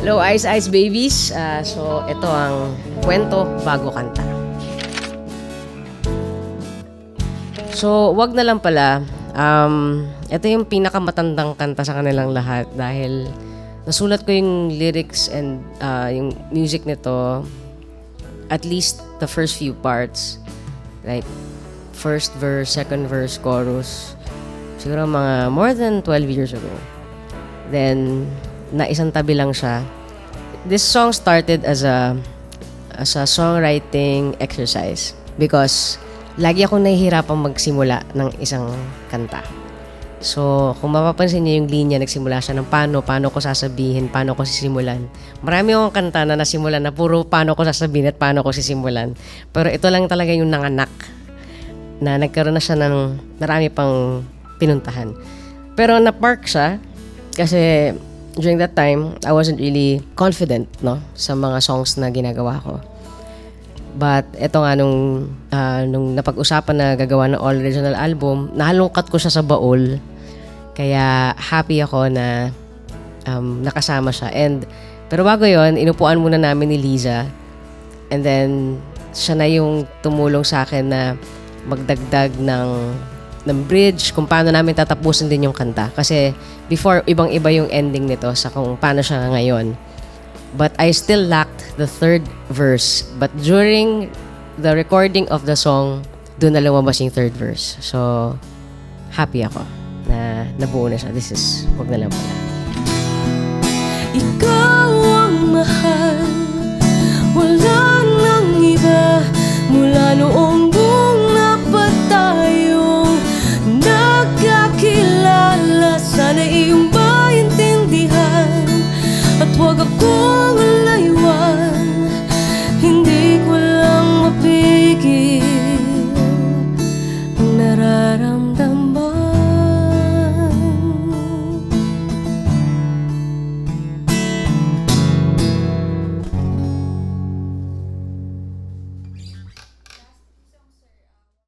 Hello, Ice Ice Babies. Ah, so, ito ang kwento bago kanta. So, wag na lang pala. Um, ito yung pinakamatandang kanta sa kanilang lahat dahil nasulat ko yung lyrics and ah, yung music nito at least the first few parts. Like, first verse, second verse, chorus. Siguro mga more than 12 years ago. Then, na isang tabi lang siya. This song started as a as a songwriting exercise because lagi akong nahihirapang magsimula ng isang kanta. So, kung mapapansin niyo yung linya, nagsimula siya ng paano, paano ko sasabihin, paano ko sisimulan. Marami akong kanta na nasimulan na puro paano ko sasabihin at paano ko sisimulan. Pero ito lang talaga yung nanganak na nagkaroon na siya ng marami pang pinuntahan. Pero na-park siya kasi during that time, I wasn't really confident no, sa mga songs na ginagawa ko. But eto nga nung, ah, nung napag-usapan na gagawa ng all original album, nahalungkat ko siya sa baul. Kaya happy ako na um, nakasama siya. And, pero bago yon inupuan muna namin ni Liza. And then, siya na yung tumulong sa akin na magdagdag ng ng bridge kung paano namin tatapusin din yung kanta. Kasi before, ibang-iba yung ending nito sa kung paano siya ngayon. But I still lacked the third verse. But during the recording of the song, doon na lumabas yung third verse. So, happy ako na nabuo na siya. This is, wag na lang pala. Ikaw ang mahal 过。